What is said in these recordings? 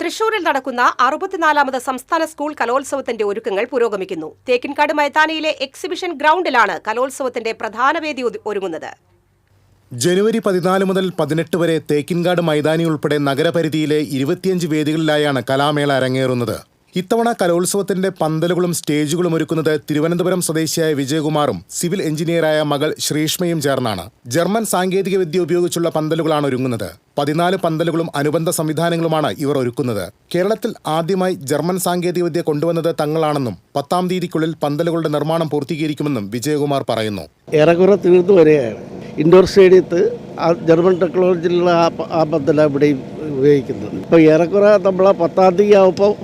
തൃശൂരിൽ നടക്കുന്ന അറുപത്തിനാലാമത് സംസ്ഥാന സ്കൂൾ കലോത്സവത്തിന്റെ ഒരുക്കങ്ങൾ പുരോഗമിക്കുന്നു. തേക്കിൻകാട് മൈതാനിയിലെ എക്സിബിഷൻ ഗ്രൗണ്ടിലാണ് കലോത്സവത്തിന്റെ പ്രധാന വേദി ഒരുങ്ങുന്നത്. ജനുവരി പതിനാല് മുതൽ പതിനെട്ട് വരെ തേക്കിൻകാട് മൈതാനി ഉൾപ്പെടെ നഗരപരിധിയിലെ ഇരുപത്തിയഞ്ച് വേദികളിലായാണ് കലാമേള അരങ്ങേറുന്നത്. ഇത്തവണ കലോത്സവത്തിന്റെ പന്തലുകളും സ്റ്റേജുകളും ഒരുക്കുന്നത് തിരുവനന്തപുരം സ്വദേശിയായ വിജയകുമാറും സിവിൽ എഞ്ചിനീയറായ മകൾ ശ്രീഷ്മയും ചേർന്നാണ്. ജർമ്മൻ സാങ്കേതികവിദ്യ ഉപയോഗിച്ചുള്ള പന്തലുകളാണ് ഒരുങ്ങുന്നത്. പതിനാല് പന്തലുകളും അനുബന്ധ സംവിധാനങ്ങളുമാണ് ഇവർ ഒരുക്കുന്നത്. കേരളത്തിൽ ആദ്യമായി ജർമ്മൻ സാങ്കേതികവിദ്യ കൊണ്ടുവന്നത് തങ്ങളാണെന്നും പത്താം തീയതിക്കുള്ളിൽ പന്തലുകളുടെ നിർമ്മാണം പൂർത്തീകരിക്കുമെന്നും വിജയകുമാർ പറയുന്നു. ഏറെക്കുറെ തീർന്നു വരികയാണ്. ഇൻഡോർ സ്റ്റേഡിയത്ത് ജർമ്മൻ ടെക്നോളജിയിലുള്ള ആ പന്തല ഇവിടെ ഉപയോഗിക്കുന്നത്. ഇപ്പോൾ ഏറെക്കുറെ നമ്മൾ പത്താം തീയതി ആകുമ്പോൾ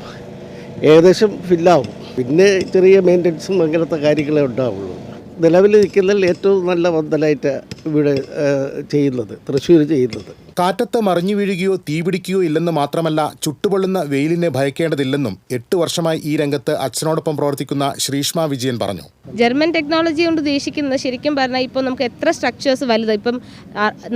ഏകദേശം ഫില്ലാവും. പിന്നെ ചെറിയ മെയിന്റനൻസും അങ്ങനത്തെ കാര്യങ്ങളെ ഉണ്ടാവുള്ളൂ. നിലവിൽ നിൽക്കുന്നതിൽ ഏറ്റവും നല്ല പന്തലായിട്ട് ഇവിടെ ചെയ്യുന്നത് തൃശ്ശൂർ ചെയ്യുന്നത്. കാറ്റത്ത് മറിഞ്ഞു വീഴുകയോ തീപിടിക്കുകയോ ഇല്ലെന്ന് മാത്രമല്ല ചുട്ടുപൊള്ളുന്ന വെയിലിനെ ഭയക്കേണ്ടതില്ലെന്നും എട്ട് വർഷമായി ഈ രംഗത്ത് അച്ഛനോടൊപ്പം പ്രവർത്തിക്കുന്ന ശ്രീഷ്മ വിജയൻ പറഞ്ഞു. ജർമ്മൻ ടെക്നോളജി കൊണ്ട് ഉദ്ദേശിക്കുന്നത് ശരിക്കും പറഞ്ഞാൽ ഇപ്പോൾ നമുക്ക് എത്ര സ്ട്രക്ചേഴ്സ് വലുത് ഇപ്പം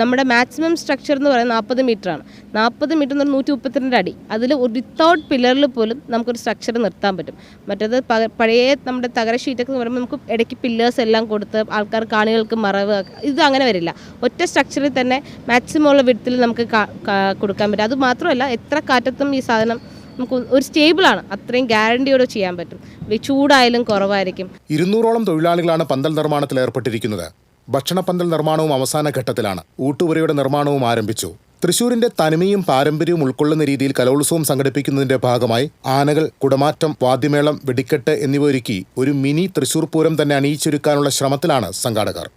നമ്മുടെ മാക്സിമം സ്ട്രക്ചർ എന്ന് പറയുന്നത് നാൽപ്പത് ആണ്. നാൽപ്പത് മീറ്റർ എന്ന് നൂറ്റി മുപ്പത്തിരണ്ട് അടി. അതിൽ വിത്തൗട്ട് പില്ലറിൽ പോലും നമുക്കൊരു സ്ട്രക്ചർ നിർത്താൻ പറ്റും. മറ്റേത് പഴയ നമ്മുടെ തകര ഷീറ്റൊക്കെ എന്ന് പറയുമ്പോൾ നമുക്ക് ഇടയ്ക്ക് പില്ലേഴ്സ് എല്ലാം കൊടുത്ത് ആൾക്കാർ കാണികൾക്ക് മറവ് ഇത് അങ്ങനെ വരില്ല. ഒറ്റ സ്ട്രക്ചറിൽ തന്നെ മാക്സിമം ഉള്ള വിടത്തിൽ നമുക്ക് കാ- കാ- കൊടുക്കാൻ പറ്റും. അത് മാത്രമല്ല എത്ര കാറ്റത്തും ഈ സാധനം നമുക്ക് ഒരു സ്റ്റേബിളാണ് അത്രയും ഗ്യാരണ്ടിയോടെ ചെയ്യാൻ പറ്റും. ചൂടായാലും കുറവായിരിക്കും. ഇരുന്നൂറോളം തൊഴിലാളികളാണ് പന്തൽ നിർമ്മാണത്തിൽ ഏർപ്പെട്ടിരിക്കുന്നത്. ഭക്ഷണ പന്തൽ നിർമ്മാണവും അവസാന ഘട്ടത്തിലാണ്. ഊട്ടുപുരയുടെ നിർമ്മാണവും ആരംഭിച്ചു. തൃശൂരിന്റെ തനിമയും പാരമ്പര്യവും ഉൾക്കൊള്ളുന്ന രീതിയിൽ കലോത്സവം സംഘടിപ്പിക്കുന്നതിന്റെ ഭാഗമായി ആനകൾ കുടമാറ്റം വാദ്യമേളം വെടിക്കെട്ട് എന്നിവ ഒരുക്കി ഒരു മിനി തൃശൂർ പൂരം തന്നെ അണിയിച്ചൊരുക്കാനുള്ള ശ്രമത്തിലാണ് സംഘാടകർ.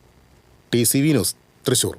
T C V news Thrissur.